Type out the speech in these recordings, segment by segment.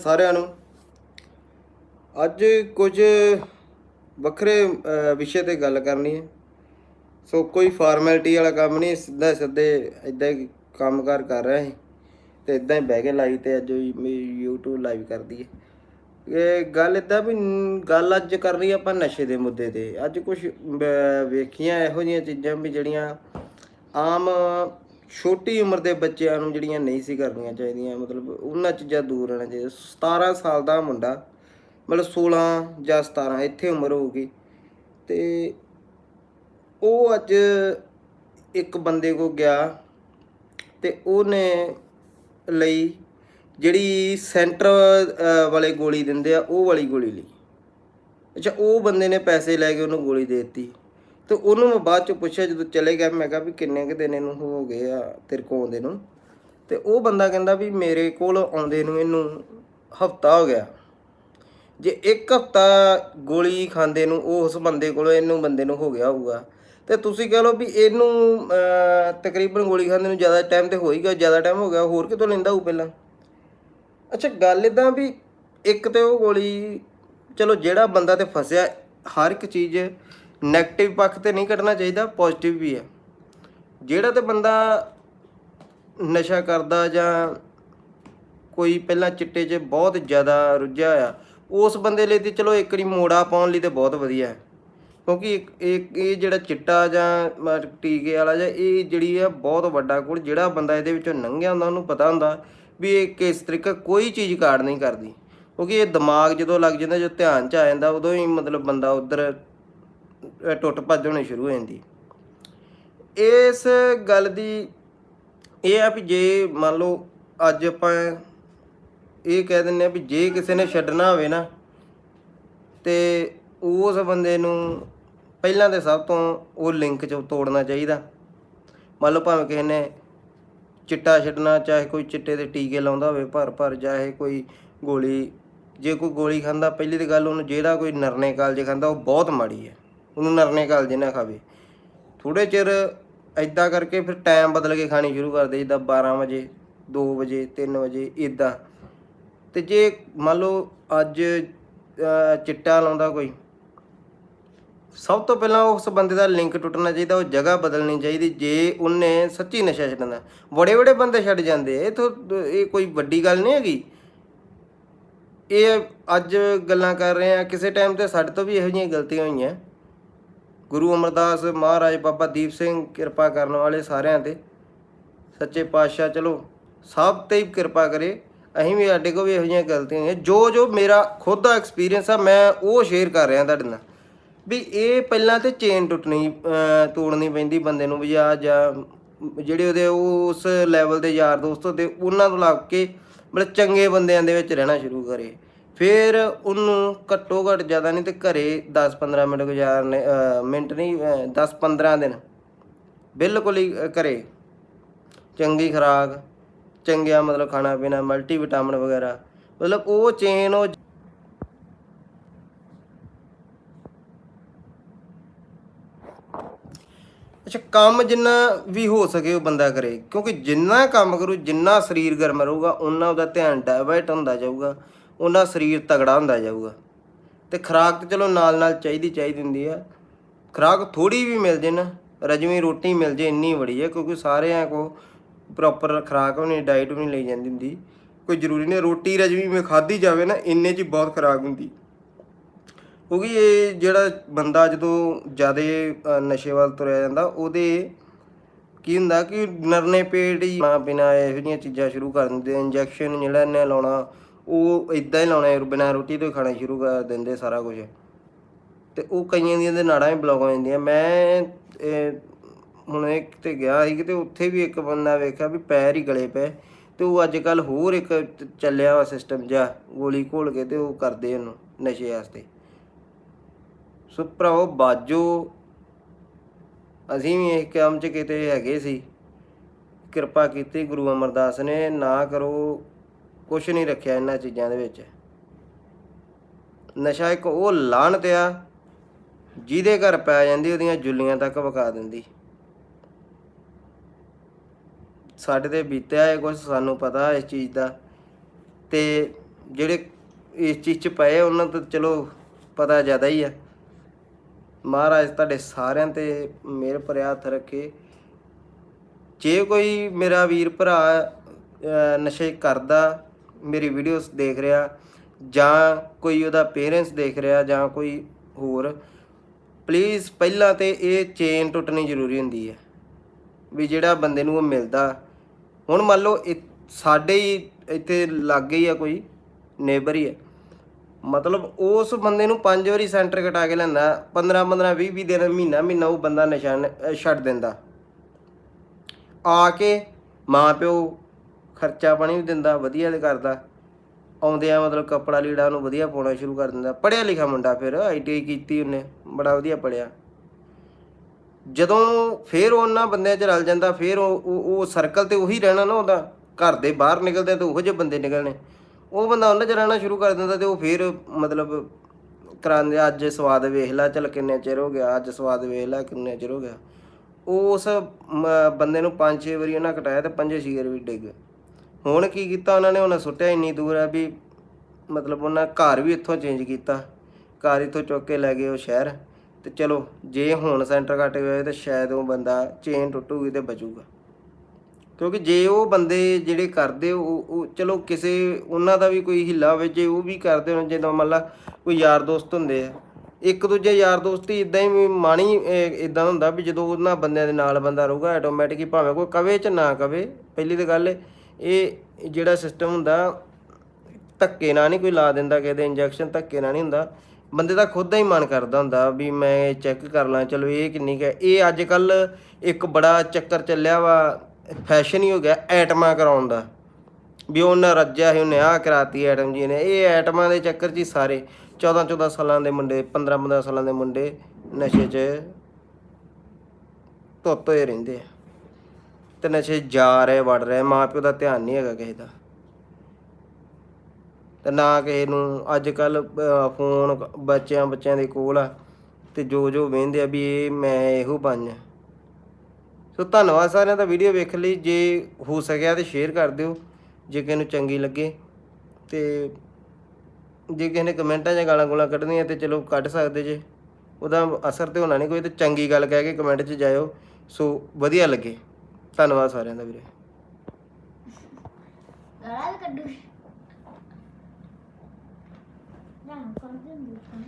ਸਾਰਿਆਂ ਨੂੰ। ਅੱਜ ਕੁਝ ਵੱਖਰੇ ਵਿਸ਼ੇ ਤੇ ਗੱਲ ਕਰਨੀ ਹੈ। ਸੋ ਕੋਈ ਫਾਰਮੈਲਿਟੀ ਵਾਲਾ ਕੰਮ ਨਹੀਂ ਸਿੱਧਾ ਸਿੱਧੇ ਇਦਾਂ ਹੀ ਕੰਮਕਾਰ ਕਰ ਰਿਹਾ ਸੀ ਤੇ ਇਦਾਂ ਹੀ ਬਹਿ ਕੇ ਲਾਈ ਤੇ ਅੱਜ ਵੀ YouTube ਲਾਈਵ ਕਰਦੀ ਹੈ। ਇਹ ਗੱਲ ਇਦਾਂ ਵੀ ਗੱਲ ਅੱਜ ਕਰ ਰਹੀ ਆਪਾਂ ਨਸ਼ੇ ਦੇ ਮੁੱਦੇ ਤੇ। ਅੱਜ ਕੁਝ ਵੇਖੀਆਂ ਇਹੋ ਜਿਹੀਆਂ ਚੀਜ਼ਾਂ ਵੀ ਜਿਹੜੀਆਂ ਆਮ ਛੋਟੀ ਉਮਰ ਦੇ ਬੱਚਿਆਂ ਨੂੰ ਜਿਹੜੀਆਂ ਨਹੀਂ ਸੀ ਕਰਨੀਆਂ ਚਾਹੀਦੀਆਂ, ਮਤਲਬ ਉਹਨਾਂ ਚੀਜ਼ਾਂ ਦੂਰ ਰਹਿਣਾ ਚਾਹੀਦਾ। 17 ਸਾਲ ਦਾ ਮੁੰਡਾ, ਮਤਲਬ 16 ਜਾਂ 17 ਇੱਥੇ ਉਮਰ ਹੋਊਗੀ। ਤੇ ਉਹ ਅੱਜ ਇੱਕ ਬੰਦੇ ਕੋ ਗਿਆ ਤੇ ਉਹਨੇ ਲਈ ਜਿਹੜੀ ਸੈਂਟਰ ਵਾਲੇ ਗੋਲੀ ਦਿੰਦੇ ਆ, ਉਹ ਵਾਲੀ ਗੋਲੀ ਲਈ। ਅੱਛਾ, ਉਹ ਬੰਦੇ ਨੇ ਪੈਸੇ ਲੈ ਕੇ ਉਹਨੂੰ ਗੋਲੀ ਦੇ ਦਿੱਤੀ। ਤੇ ਉਹਨੂੰ ਮੈਂ ਬਾਅਦ ਚ ਪੁੱਛਿਆ ਜਦੋਂ ਚਲੇ ਗਿਆ, ਮੈਂ ਕਿਹਾ ਵੀ ਕਿੰਨੇ ਕੁ ਦਿਨ ਇਹਨੂੰ ਹੋ ਗਏ ਆ ਤੇਰੇ ਕੋਲ ਆਉਂਦੇ ਨੂੰ। ਤੇ ਉਹ ਬੰਦਾ ਕਹਿੰਦਾ ਵੀ ਮੇਰੇ ਕੋਲ ਆਉਂਦੇ ਨੂੰ ਇਹਨੂੰ ਹਫਤਾ ਹੋ ਗਿਆ। ਜੇ ਇੱਕ ਹਫਤਾ ਗੋਲੀ ਖਾਂਦੇ ਨੂੰ ਉਸ ਬੰਦੇ ਕੋਲ, ਇਹਨੂੰ ਬੰਦੇ ਨੂੰ ਹੋ ਗਿਆ ਹੋਊਗਾ। ਤੇ ਤੁਸੀਂ ਕਹ ਲਓ ਵੀ ਇਹਨੂੰ ਤਕਰੀਬਨ ਗੋਲੀ ਖਾਂਦੇ ਨੂੰ ਜ਼ਿਆਦਾ ਟਾਈਮ ਤੇ ਹੋ ਹੀ ਗਿਆ, ਜ਼ਿਆਦਾ ਟਾਈਮ ਹੋ ਗਿਆ, ਹੋਰ ਕਿਤੋਂ ਲੈਂਦਾ ਹੋਊ ਪਹਿਲਾਂ? ਅੱਛਾ, ਗੱਲ ਇਦਾਂ ਵੀ ਇੱਕ ਤੇ ਉਹ ਗੋਲੀ, ਚਲੋ ਜਿਹੜਾ ਬੰਦਾ ਤੇ ਫਸਿਆ, ਹਰ ਇੱਕ ਚੀਜ਼ 네ਗੇਟਿਵ ਪੱਖ ਤੇ ਨਹੀਂ ਕੱਢਣਾ ਚਾਹੀਦਾ ਪੋਜ਼ਿਟਿਵ ਵੀ ਹੈ। ਜਿਹੜਾ ਤੇ ਬੰਦਾ ਨਸ਼ਾ ਕਰਦਾ ਜਾਂ ਕੋਈ ਪਹਿਲਾਂ ਚਿੱਟੇ 'ਚ ਬਹੁਤ ਜ਼ਿਆਦਾ ਰੁੱਝਿਆ ਆ ਉਸ ਬੰਦੇ ਲਈ ਤੇ ਚਲੋ ਇੱਕ ਵਾਰੀ ਮੋੜਾ ਪਾਉਣ ਲਈ ਤੇ ਬਹੁਤ ਵਧੀਆ ਹੈ। ਕਿਉਂਕਿ ਇੱਕ- ਇਹ ਇਹ ਜਿਹੜਾ ਚਿੱਟਾ ਜਾਂ ਟੀਕੇ ਵਾਲਾ ਜਾਂ ਇਹ ਜਿਹੜੀ ਆ ਬਹੁਤ ਵੱਡਾ ਕੋਲ ਜਿਹੜਾ ਬੰਦਾ ਇਹਦੇ ਵਿੱਚੋਂ ਲੰਘਿਆ ਹੁੰਦਾ, ਉਹਨੂੰ ਪਤਾ ਹੁੰਦਾ ਵੀ ਇਹ ਕਿਸ ਤਰੀਕਾ ਕੋਈ ਚੀਜ਼ ਕਾਰਡ ਨਹੀਂ ਕਰਦੀ। ਕਿਉਂਕਿ ਇਹ ਦਿਮਾਗ ਜਦੋਂ ਲੱਗ ਜਾਂਦਾ, ਜਦੋਂ ਧਿਆਨ ਚ ਆ ਜਾਂਦਾ, ਉਦੋਂ ਹੀ ਮਤਲਬ ਬੰਦਾ ਉਧਰ ਟੁੱਟ ਭੱਜ ਹੋਣੀ ਸ਼ੁਰੂ ਹੋ ਜਾਂਦੀ। ਇਸ ਗੱਲ ਦੀ ਇਹ ਆ ਵੀ ਜੇ ਮੰਨ ਲਓ ਅੱਜ ਆਪਾਂ ਇਹ ਕਹਿ ਦਿੰਨੇ ਆ ਵੀ ਜੇ ਕਿਸੇ ਨੇ ਛੱਡਣਾ ਹੋਵੇ ਨਾ, ਤੇ ਉਸ ਬੰਦੇ ਨੂੰ ਪਹਿਲਾਂ ਤੇ ਸਭ ਤੋਂ ਉਹ ਲਿੰਕ ਚ ਤੋੜਨਾ ਚਾਹੀਦਾ। ਮੰਨ ਲਓ ਭਾਵੇਂ ਕਿਸੇ ਨੇ ਚਿੱਟਾ ਛੱਡਣਾ, ਚਾਹੇ ਕੋਈ ਚਿੱਟੇ ਦੇ ਟੀਕੇ ਲਾਉਂਦਾ ਹੋਵੇ ਭਰ ਭਰ, ਚਾਹੇ ਕੋਈ ਗੋਲੀ, ਜੇ ਕੋਈ ਗੋਲੀ ਖਾਂਦਾ, ਪਹਿਲੀ ਤੇ ਗੱਲ ਉਹਨੂੰ ਜਿਹੜਾ ਕੋਈ ਨਰਨੇ ਕਾਲਜ ਖਾਂਦਾ, ਉਹ ਬਹੁਤ ਮਾੜੀ ਹੈ। ਉਹਨੂੰ ਨਰਨੇ ਕਾਲਜੇ ਨਾ ਖਾਵੇ। ਥੋੜੇ ਚਿਰ ਐਦਾਂ ਕਰਕੇ ਫਿਰ ਟਾਈਮ ਬਦਲ ਕੇ ਖਾਣੀ ਸ਼ੁਰੂ ਕਰਦੇ ਜਿੱਦਾਂ 12 ਵਜੇ 2 ਵਜੇ 3 ਵਜੇ ਇਦਾਂ ਤੇ ਜੇ ਮੰਨ ਲਓ ਅੱਜ ਚਿੱਟਾ ਲਾਉਂਦਾ ਕੋਈ, ਸਭ ਤੋਂ ਪਹਿਲਾਂ ਉਸ ਬੰਦੇ ਦਾ ਲਿੰਕ ਟੁੱਟਣਾ ਚਾਹੀਦਾ, ਉਹ ਜਗ੍ਹਾ ਬਦਲਣੀ ਚਾਹੀਦੀ, ਜੇ ਉਹਨੇ ਸੱਚੀ ਨਸ਼ਾ ਛੱਡਣਾ। ਬੜੇ ਬੜੇ ਬੰਦੇ ਛੱਡ ਜਾਂਦੇ ਇਹ ਤੋਂ ਇਹ ਕੋਈ ਵੱਡੀ ਗੱਲ ਨਹੀਂ ਹੈਗੀ। ਇਹ ਅੱਜ ਗੱਲਾਂ ਕਰ ਰਹੇ ਆ, ਕਿਸੇ ਟਾਈਮ ਤੇ ਸਾਡੇ ਤੋਂ ਵੀ ਇਹੋ ਜਿਹੀਆਂ ਗਲਤੀਆਂ ਹੋਈਆਂ। ਗੁਰੂ ਅਮਰਦਾਸ ਮਹਾਰਾਜ ਬਾਬਾ ਦੀਪ ਸਿੰਘ ਕਿਰਪਾ ਕਰਨ ਵਾਲੇ ਸਾਰਿਆਂ ਤੇ। ਸੱਚੇ ਪਾਤਸ਼ਾਹ, ਚਲੋ, ਸਭ ਤੇ ਹੀ ਕਿਰਪਾ ਕਰੇ। ਅਸੀਂ ਵੀ ਸਾਡੇ ਕੋਲ ਵੀ ਇਹੋ ਜਿਹੀਆਂ ਗਲਤੀਆਂ ਹੋਈਆਂ। ਜੋ ਜੋ ਮੇਰਾ ਖੁਦ ਦਾ ਐਕਸਪੀਰੀਅੰਸ ਆ, ਮੈਂ ਉਹ ਸ਼ੇਅਰ ਕਰ ਰਿਹਾ ਤੁਹਾਡੇ ਨਾਲ। ਵੀ ਇਹ ਪਹਿਲਾਂ ਤੇ ਚੇਨ ਟੁੱਟਣੀ ਤੋੜਨੀ ਪੈਂਦੀ ਬੰਦੇ ਨੂੰ, ਵੀ ਆ, ਜਾਂ ਜਿਹੜੇ ਉਹਦੇ ਉਸ ਲੈਵਲ ਦੇ ਯਾਰ ਦੋਸਤ ਤੇ ਉਹਨਾਂ ਤੋਂ ਲੱਗ ਕੇ ਮਤਲਬ ਚੰਗੇ ਬੰਦਿਆਂ ਦੇ ਵਿੱਚ ਰਹਿਣਾ ਸ਼ੁਰੂ ਕਰੇ। ਫਿਰ ਉਹਨੂੰ ਘੱਟੋ ਘੱਟ ਜ਼ਿਆਦਾ ਨਹੀਂ ਤੇ ਘਰੇ 10-15 ਮਿੰਟ ਗੁਜ਼ਾਰਨੇ ਮਿੰਟ ਨਹੀਂ 10-15 ਦਿਨ ਬਿਲਕੁਲ ਹੀ, ਅਹ, ਘਰੇ। ਚੰਗੀ ਖੁਰਾਕ, ਚੰਗਿਆ ਮਤਲਬ ਖਾਣਾ ਪੀਣਾ ਮਲਟੀ ਵਿਟਾਮਿਨ ਵਗੈਰਾ, ਮਤਲਬ ਉਹ ਚੇਨ, ਉਹ ਅੱਛਾ, ਕੰਮ ਜਿੰਨਾ ਵੀ ਹੋ ਸਕੇ ਉਹ ਬੰਦਾ ਕਰੇ, ਕਿਉਂਕਿ ਜਿੰਨਾ ਕੰਮ ਕਰੂ, ਜਿੰਨਾ ਸਰੀਰ ਗਰਮ ਰਹੂਗਾ ਉਹਨਾਂ ਉਹਦਾ ਧਿਆਨ ਡਾਇਵਰਟ ਹੁੰਦਾ ਜਾਊਗਾ। ਉਹਨਾਂ ਸਰੀਰ ਤਗੜਾ ਹੁੰਦਾ ਜਾਊਗਾ। ਤੇ ਖੁਰਾਕ ਤੇ ਚਲੋ ਨਾਲ ਨਾਲ ਚਾਹੀਦੀ ਚਾਹੀਦੀ ਹੁੰਦੀ ਆ। ਖੁਰਾਕ ਥੋੜੀ ਵੀ ਮਿਲ ਜੇ ਨਾ, ਰਜਵੀਂ ਰੋਟੀ ਮਿਲ ਜੇ ਇੰਨੀ ਬੜੀ ਹੈ ਕਿਉਂਕਿ ਸਾਰਿਆਂ ਕੋ ਪ੍ਰੋਪਰ ਖੁਰਾਕ ਵੀ ਨਹੀਂ ਡਾਈਟ ਵੀ ਨਹੀਂ ਲਈ ਜਾਂਦੀ ਹੁੰਦੀ। ਕੋਈ ਜ਼ਰੂਰੀ ਨਹੀਂ, ਰੋਟੀ ਰਜਵੀਂ ਮੇ ਖਾਧੀ ਜਾਵੇ ਨਾ, ਇੰਨੇ 'ਚ ਹੀ ਬਹੁਤ ਖੁਰਾਕ ਹੁੰਦੀ। ਕਿਉਂਕਿ ਇਹ ਜਿਹੜਾ ਬੰਦਾ ਜਦੋਂ ਜ਼ਿਆਦਾ ਨਸ਼ੇ ਵੱਲ ਤੁਰਿਆ ਜਾਂਦਾ, ਉਹਦੇ ਕੀ ਹੁੰਦਾ ਕਿ ਨਰਨੇ ਪੇਟ ਹੀ ਨਾ ਬਿਨਾ ਇਹੋ ਜਿਹੀਆਂ ਚੀਜ਼ਾਂ ਸ਼ੁਰੂ ਕਰ ਦਿੰਦੇ ਇੰਜੈਕਸ਼ਨ ਜਿਹੜਾ ਇਹਨੇ ਲਾਉਣਾ ਉਹ ਇਦਾਂ ਹੀ ਲਾਉਣਾ ਬਿਨਾਂ ਰੋਟੀ ਤੋਂ ਹੀ ਖਾਣਾ ਸ਼ੁਰੂ ਕਰ ਦਿੰਦੇ ਸਾਰਾ ਕੁਝ ਤੇ ਉਹ ਕਈਆਂ ਦੀਆਂ ਦੇ ਨਾੜਾਂ ਹੀ ਬਲੌਕ ਹੋ ਜਾਂਦੀਆਂ। ਮੈਂ ਹੁਣ ਇੱਕ ਤੇ ਗਿਆ ਸੀ ਤੇ ਉੱਥੇ ਵੀ ਇੱਕ ਬੰਦਾ ਵੇਖਿਆ ਵੀ ਪੈਰ ਹੀ ਗਲੇ ਪਏ। ਤੇ ਉਹ ਅੱਜ ਕੱਲ ਹੋਰ ਇੱਕ ਚੱਲਿਆ ਵਾ ਸਿਸਟਮ ਜਿਹਾ, ਗੋਲੀ ਘੋਲ ਕੇ ਤੇ ਉਹ ਕਰਦੇ ਉਹਨੂੰ ਨਸ਼ੇ ਵਾਸਤੇ। ਸੋ ਭਰਾਓ ਬਾਜੋ, ਅਸੀਂ ਵੀ ਇਹ ਕੰਮ 'ਚ ਕਿਤੇ ਹੈਗੇ ਸੀ। ਕਿਰਪਾ ਕੀਤੀ ਗੁਰੂ ਅਮਰਦਾਸ ਨੇ, ਨਾ ਕਰੋ ਕੁਛ ਨਹੀਂ ਰੱਖਿਆ ਇਹਨਾਂ ਚੀਜ਼ਾਂ ਦੇ ਵਿੱਚ। ਨਸ਼ਾ ਇੱਕ ਉਹ ਲਾਹਨਤ ਆ, ਜਿਹਦੇ ਘਰ ਪੈ ਜਾਂਦੀ, ਉਹਦੀਆਂ ਜੁੱਲੀਆਂ ਤੱਕ ਵਕਾ ਦਿੰਦੀ। ਸਾਡੇ ਤੇ ਬੀਤਿਆ ਹੈ ਕੁਝ ਸਾਨੂੰ ਪਤਾ ਇਸ ਚੀਜ਼ ਦਾ। ਤੇ ਜਿਹੜੇ ਇਸ ਚੀਜ਼ 'ਚ ਪਏ ਉਹਨਾਂ ਤੋਂ ਚਲੋ ਪਤਾ ਜ਼ਿਆਦਾ ਹੀ ਆ। ਮਹਾਰਾਜ ਤੁਹਾਡੇ ਸਾਰਿਆਂ ਤੇ ਮਿਹਰ ਭਰਿਆ ਹੱਥ ਰੱਖੇ। ਜੇ ਕੋਈ ਮੇਰਾ ਵੀਰ ਭਰਾ ਨਸ਼ੇ ਕਰਦਾ ਮੇਰੀ ਵੀਡੀਓਜ਼ ਦੇਖ ਰਿਹਾ, ਜਾਂ ਕੋਈ ਉਹਦਾ ਪੇਰੈਂਟਸ ਦੇਖ ਰਿਹਾ, ਜਾਂ ਕੋਈ ਹੋਰ ਪਲੀਜ਼ ਪਹਿਲਾਂ ਤੇ ਇਹ ਚੇਨ ਟੁੱਟਣੀ ਜ਼ਰੂਰੀ ਹੁੰਦੀ ਹੈ, ਵੀ ਜਿਹੜਾ ਬੰਦੇ ਨੂੰ ਉਹ ਮਿਲਦਾ। ਹੁਣ ਮੰਨ ਲਓ ਇਹ ਸਾਡੇ ਹੀ ਇੱਥੇ ਲਾਗੇ ਹੀ ਆ ਕੋਈ ਨੇਬਰ ਹੀ ਹੈ ਮਤਲਬ ਉਸ ਬੰਦੇ ਨੂੰ ਪੰਜ ਵਾਰੀ ਸੈਂਟਰ ਕਟਾ ਕੇ ਲੈਂਦਾ 15 15 20 20 ਦਿਨ, ਮਹੀਨਾ ਮਹੀਨਾ ਉਹ ਬੰਦਾ ਨਸ਼ਾ ਛੱਡ ਦਿੰਦਾ। ਆ ਕੇ ਮਾਂ ਪਿਓ ਖਰਚਾ ਪਾਣੀ ਵੀ ਦਿੰਦਾ, ਵਧੀਆ ਕਰਦਾ। ਆਉਂਦਿਆਂ ਮਤਲਬ ਕੱਪੜਾ ਲੀੜਾ ਉਹਨੂੰ ਵਧੀਆ ਪਾਉਣਾ ਸ਼ੁਰੂ ਕਰ ਦਿੰਦਾ। ਪੜਿਆ ਲਿਖਿਆ ਮੁੰਡਾ ਫਿਰ ਆਈਟੀਆਈ ਕੀਤੀ ਉਹਨੇ, ਬੜਾ ਵਧੀਆ ਪੜਿਆ ਜਦੋਂ ਫੇਰ ਉਹਨਾਂ ਬੰਦਿਆਂ 'ਚ ਰਲ ਜਾਂਦਾ, ਫੇਰ ਉਹ, ਉਹ- ਸਰਕਲ ਤੇ ਉਹੀ ਰਹਿਣਾ ਨਾ ਉਹਦਾ। ਘਰ ਦੇ ਬਾਹਰ ਨਿਕਲਦੇ ਤਾਂ ਉਹੋ ਜਿਹੇ ਬੰਦੇ ਨਿਕਲਣੇ। ਉਹ ਬੰਦਾ ਉਹਨਾਂ 'ਚ ਰਹਿਣਾ ਸ਼ੁਰੂ ਕਰ ਦਿੰਦਾ ਤੇ ਉਹ ਫੇਰ ਮਤਲਬ ਕਰਾਂਦੇ ਅੱਜ ਸਵਾਦ ਵੇਖ ਲੈ, ਚੱਲ ਕਿੰਨੇ ਚਿਰ ਹੋ ਗਿਆ, ਅੱਜ ਸਵਾਦ ਵੇਖ ਲੈ, ਕਿੰਨੇ ਚਿਰ ਹੋ ਗਿਆ। ਉਸ ਬੰਦੇ ਨੂੰ ਪੰਜ ਛੇ ਵਾਰੀ ਉਹਨਾਂ ਕਟਾਇਆ ਤੇ ਪੰਜੇ ਛੇ ਵਾਰ ਵੀ ਡਿੱਗ। ਹੁਣ ਕੀ ਕੀਤਾ ਉਹਨਾਂ ਨੇ? ਉਹਨਾਂ ਸੁੱਟਿਆ ਇੰਨੀ ਦੂਰ ਹੈ ਵੀ ਮਤਲਬ ਉਹਨਾਂ ਘਰ ਵੀ ਇੱਥੋਂ ਚੇਂਜ ਕੀਤਾ। ਘਰ ਇੱਥੋਂ ਚੁੱਕ ਕੇ ਲੈ ਗਏ ਉਹ ਸ਼ਹਿਰ। ਤੇ ਚਲੋ, ਜੇ ਹੁਣ ਸੈਂਟਰ ਕੱਟ ਹੋਏ ਤਾਂ ਸ਼ਾਇਦ ਉਹ ਬੰਦਾ ਚੇਨ ਟੁੱਟੂਗੀ ਤੇ ਬਚੂਗਾ। ਕਿਉਂਕਿ ਜੇ ਉਹ ਬੰਦੇ ਜਿਹੜੇ ਕਰਦੇ ਉਹ ਉਹ ਚਲੋ ਕਿਸੇ ਉਹਨਾਂ ਦਾ ਵੀ ਕੋਈ ਹਿੱਲਾ ਹੋਵੇ, ਜੇ ਉਹ ਵੀ ਕਰਦੇ ਹੋਣ, ਜਦੋਂ ਮੰਨ ਲਾ ਕੋਈ ਯਾਰ ਦੋਸਤ ਹੁੰਦੇ ਆ। ਇੱਕ ਦੂਜੇ ਯਾਰ ਦੋਸਤੀ ਇਦਾਂ ਹੀ ਮਾਣੀ ਇਦਾਂ ਹੁੰਦਾ ਵੀ ਜਦੋਂ ਉਹਨਾਂ ਬੰਦਿਆਂ ਦੇ ਨਾਲ ਬੰਦਾ ਰਹੂਗਾ ਆਟੋਮੈਟਿਕ ਹੀ ਭਾਵੇਂ ਕੋਈ ਕਵੇ ਚ ਨਾ ਕਵੇ। ਪਹਿਲੀ ਤਾਂ ਗੱਲ ਇਹ ਜਿਹੜਾ ਸਿਸਟਮ ਹੁੰਦਾ, ਧੱਕੇ ਨਾਲ ਨਹੀਂ ਕੋਈ ਲਾ ਦਿੰਦਾ ਕਿਸੇ ਦੇ ਇੰਜੈਕਸ਼ਨ ਧੱਕੇ ਨਾਲ ਨਹੀਂ ਹੁੰਦਾ। ਬੰਦੇ ਦਾ ਖੁਦ ਦਾ ਹੀ ਮਨ ਕਰਦਾ ਹੁੰਦਾ ਵੀ ਮੈਂ ਚੈੱਕ ਕਰ ਲਾਂ, ਚਲੋ ਇਹ ਕਿੰਨੀ ਕੁ ਹੈ। ਇਹ ਅੱਜ ਕੱਲ ਇੱਕ ਬੜਾ ਚੱਕਰ ਚੱਲਿਆ ਵਾ ਫੈਸ਼ਨ ਹੀ ਹੋ ਗਿਆ, ਐਟਮਾਂ ਕਰਾਉਣ ਦਾ। ਵੀ ਉਹਨਾਂ ਰੱਜਿਆ ਸੀ, ਉਹਨੇ ਆਹ ਕਰਾਤੀ ਐਟਮ ਜੀ ਨੇ। ਇਹ ਐਟਮਾਂ ਦੇ ਚੱਕਰ 'ਚ ਹੀ ਸਾਰੇ 14 14 ਸਾਲਾਂ ਦੇ ਮੁੰਡੇ 15 15 ਸਾਲਾਂ ਦੇ ਮੁੰਡੇ ਨਸ਼ੇ 'ਚ ਧੁੱਤ ਹੋਏ ਰਹਿੰਦੇ ਆ। ਤੇ ਨਸ਼ੇ ਜਾ ਰਹੇ, ਵੜ ਰਹੇ ਮਾਂ ਪਿਓ ਦਾ ਧਿਆਨ ਨਹੀਂ ਹੈਗਾ ਕਿਸੇ ਦਾ। ਤੇ ਨਾ ਕਿਸੇ ਨੂੰ ਅੱਜ ਕੱਲ ਫੋਨ ਬੱਚਿਆਂ ਬੱਚਿਆਂ ਦੇ ਕੋਲ ਆ ਤੇ ਜੋ ਜੋ ਵੇਂਦੇ ਆ ਵੀ ਇਹ ਮੈਂ ਇਹੋ ਬਣ ਸੋ ਧੰਨਵਾਦ ਸਾਰਿਆਂ ਦਾ ਵੀਡੀਓ ਵੇਖ ਲਈ। ਜੇ ਹੋ ਸਕਿਆ ਤੇ ਸ਼ੇਅਰ ਕਰ ਦਿਓ, ਜੇ ਕਿਸੇ ਨੂੰ ਚੰਗੀ ਲੱਗੇ। ਤੇ ਜੇ ਕਿਸੇ ਨੇ ਕਮੈਂਟਾਂ 'ਚ ਗਾਲਾਂ ਗੋਲਾਂ ਕੱਢਣੀਆਂ ਤੇ ਚਲੋ ਕੱਢ ਸਕਦੇ ਜੇ। ਉਹਦਾ ਅਸਰ ਤੇ ਹੋਣਾ ਨਹੀਂ ਕੋਈ, ਤੇ ਚੰਗੀ ਗੱਲ ਕਹਿ ਕੇ ਕਮੈਂਟ 'ਚ ਜਾਇਓ। ਸੋ ਵਧੀਆ ਲੱਗੇ। ਧੰਨਵਾਦ ਸਾਰਿਆਂ ਦਾ ਵੀਰੇ। ਗਾਲਾਂ ਵੀ ਕੱਢੂ। ਨਾ ਕਰ ਦਿੰਦੀ ਹਾਂ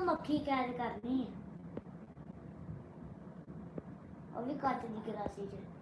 ਮੱਖੀ ਕੈਦ ਕਰਨੀ ਹੈ ਉਹ ਵੀ ਕੱਟ ਦੀ ਗਲਾਸੀ ਚ